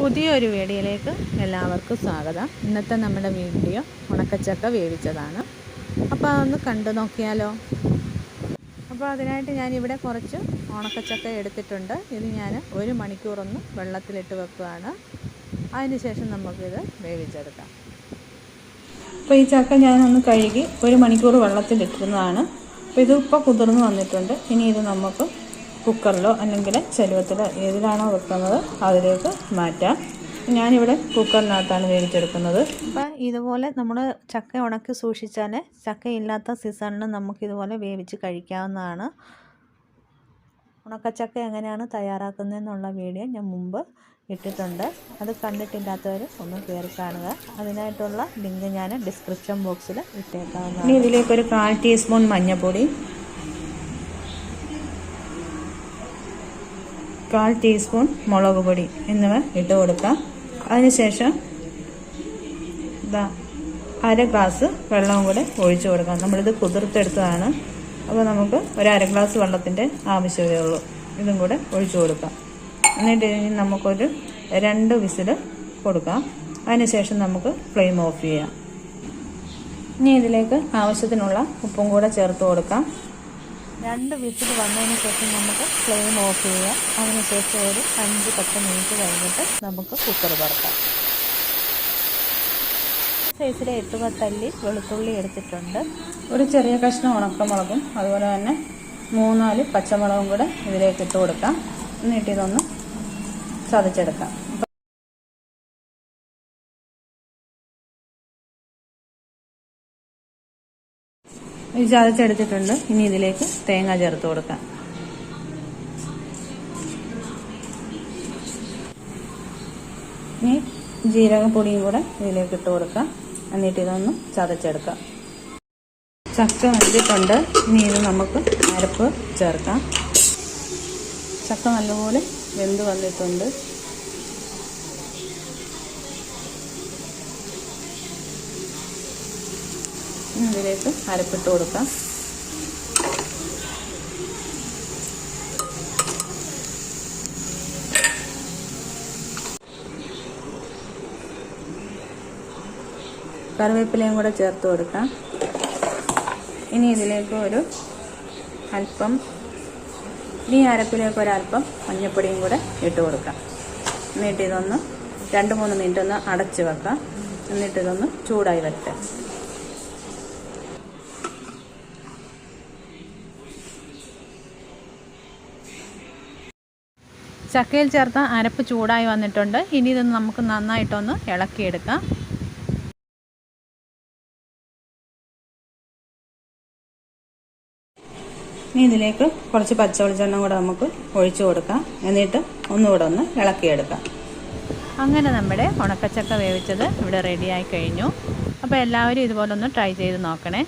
പുതിയൊരു വീഡിയോയിലേക്ക് എല്ലാവർക്കും സ്വാഗതം. ഇന്നത്തെ നമ്മുടെ വീഡിയോ ഉണക്കച്ചക്ക വേവിച്ചതാണ്. അപ്പോൾ അതൊന്ന് കണ്ടു നോക്കിയാലോ? അപ്പോൾ അതിനായിട്ട് ഞാനിവിടെ കുറച്ച് ഉണക്കച്ചക്ക എടുത്തിട്ടുണ്ട്. ഇത് ഞാൻ ഒരു മണിക്കൂറൊന്ന് വെള്ളത്തിലിട്ട് വെക്കുകയാണ് അതിനുശേഷം നമുക്കിത് വേവിച്ചെടുക്കാം. അപ്പോൾ ഈ ചക്ക ഞാനൊന്ന് കഴുകി ഒരു മണിക്കൂർ വെള്ളത്തിലിട്ടിരുന്നതാണ്. അപ്പോൾ ഇത് ഇപ്പോൾ കുതിർന്ന് വന്നിട്ടുണ്ട്. ഇനി ഇത് നമുക്ക് കുക്കറിലോ അല്ലെങ്കിൽ ചെലുവത്തിലോ ഏതിലാണോ വെക്കുന്നത് അതിലേക്ക് മാറ്റാം. ഞാനിവിടെ കുക്കറിനകത്താണ് വേവിച്ചെടുക്കുന്നത്. അപ്പം ഇതുപോലെ നമ്മൾ ചക്ക ഉണക്കി സൂക്ഷിച്ചാൽ ചക്ക ഇല്ലാത്ത സീസണിൽ നമുക്കിതുപോലെ വേവിച്ച് കഴിക്കാവുന്നതാണ്. ഉണക്കച്ചക്ക എങ്ങനെയാണ് തയ്യാറാക്കുന്നതെന്നുള്ള വീഡിയോ ഞാൻ മുമ്പ് ഇട്ടിട്ടുണ്ട്. അത് കണ്ടിട്ടില്ലാത്തവർ ഒന്ന് കയറി കാണുക. അതിനായിട്ടുള്ള ലിങ്ക് ഞാൻ ഡിസ്ക്രിപ്ഷൻ ബോക്സിൽ ഇട്ടേക്കാവുന്നതാണ്. ഇതിലേക്കൊരു കാൽ ടീസ്പൂൺ മഞ്ഞൾപ്പൊടി കാൽ ടീസ്പൂൺ മുളക് പൊടി എന്നിവ ഇട്ട് കൊടുക്കാം. അതിനുശേഷം അര ഗ്ലാസ് വെള്ളവും കൂടെ ഒഴിച്ചു കൊടുക്കാം. നമ്മളിത് കുതിർത്തെടുത്തതാണ്. അപ്പോൾ നമുക്ക് ഒരു അര ഗ്ലാസ് വെള്ളത്തിന്റെ ആവശ്യമേ ഉള്ളൂ. ഇതും കൂടെ ഒഴിച്ചു കൊടുക്കാം. എന്നിട്ട് ഇനി നമുക്കൊരു രണ്ട് വിസിൽ കൊടുക്കാം. അതിനുശേഷം നമുക്ക് ഫ്ലെയിം ഓഫ് ചെയ്യാം. ഇനി ഇതിലേക്ക് ആവശ്യത്തിനുള്ള ഉപ്പും കൂടെ ചേർത്ത് കൊടുക്കാം. രണ്ട് വിസിൽ വന്നതിന് ശേഷം നമുക്ക് ഫ്ലെയിം ഓഫ് ചെയ്യാം. അതിനുശേഷം ഒരു അഞ്ച് പത്ത് മിനിറ്റ് കഴിഞ്ഞിട്ട് നമുക്ക് കുക്കർ പറക്കാം സൈസിലെ എട്ട് പത്തല്ലി വെളുത്തുള്ളി എടുത്തിട്ടുണ്ട്. ഒരു ചെറിയ കഷ്ണം ഉണക്കമുളകും അതുപോലെ തന്നെ മൂന്നാൽ പച്ചമുളകും കൂടെ ഇതിലേക്ക് ഇട്ട് കൊടുക്കാം. എന്നിട്ട് ഇതൊന്ന് ചതച്ചെടുക്കാം. ഇത് ചതച്ചെടുത്തിട്ടുണ്ട് ഇനി ഇതിലേക്ക് തേങ്ങ ചേർത്ത് കൊടുക്കാം. ഇനി ജീരകപ്പൊടിയും കൂടെ ഇതിലേക്ക് ഇട്ട് കൊടുക്കാം. എന്നിട്ട് ഇതൊന്ന് ചതച്ചെടുക്കാം. ചക്ക വെച്ചിട്ടുണ്ട് ഇനി ഇത് നമുക്ക് അരപ്പ് ചേർക്കാം. ചക്ക നല്ലപോലെ വെന്ത് വന്നിട്ടുണ്ട്. ഇതിലേക്ക് അരപ്പിട്ട് കൊടുക്കാം. കറിവേപ്പിലയും കൂടെ ചേർത്ത് കൊടുക്കാം. ഇനി ഇതിലേക്ക് ഒരു അല്പം ഇനി അരപ്പിലേക്ക് ഒരല്പം മഞ്ഞപ്പൊടിയും കൂടെ ഇട്ട് കൊടുക്കാം. എന്നിട്ട് ഇതൊന്ന് രണ്ട് മൂന്ന് മിനിറ്റ് ഒന്ന് അടച്ച് വെക്കാം. എന്നിട്ട് ഇതൊന്ന് ചൂടായി വരട്ടെ. ചക്കയിൽ ചേർത്ത അരപ്പ് ചൂടായി വന്നിട്ടുണ്ട്. ഇനി ഇതൊന്ന് നമുക്ക് നന്നായിട്ടൊന്ന് ഇളക്കിയെടുക്കാം. ഇനി ഇതിലേക്ക് കുറച്ച് പച്ച വെളിച്ചെണ്ണ കൂടെ നമുക്ക് ഒഴിച്ചു കൊടുക്കാം. എന്നിട്ട് ഒന്നുകൂടെ ഒന്ന് ഇളക്കിയെടുക്കാം. അങ്ങനെ നമ്മുടെ ഉണക്കച്ചക്ക വേവിച്ചത് ഇവിടെ റെഡിയായി കഴിഞ്ഞു. അപ്പോൾ എല്ലാവരും ഇതുപോലെ ഒന്ന് ട്രൈ ചെയ്ത് നോക്കണേ.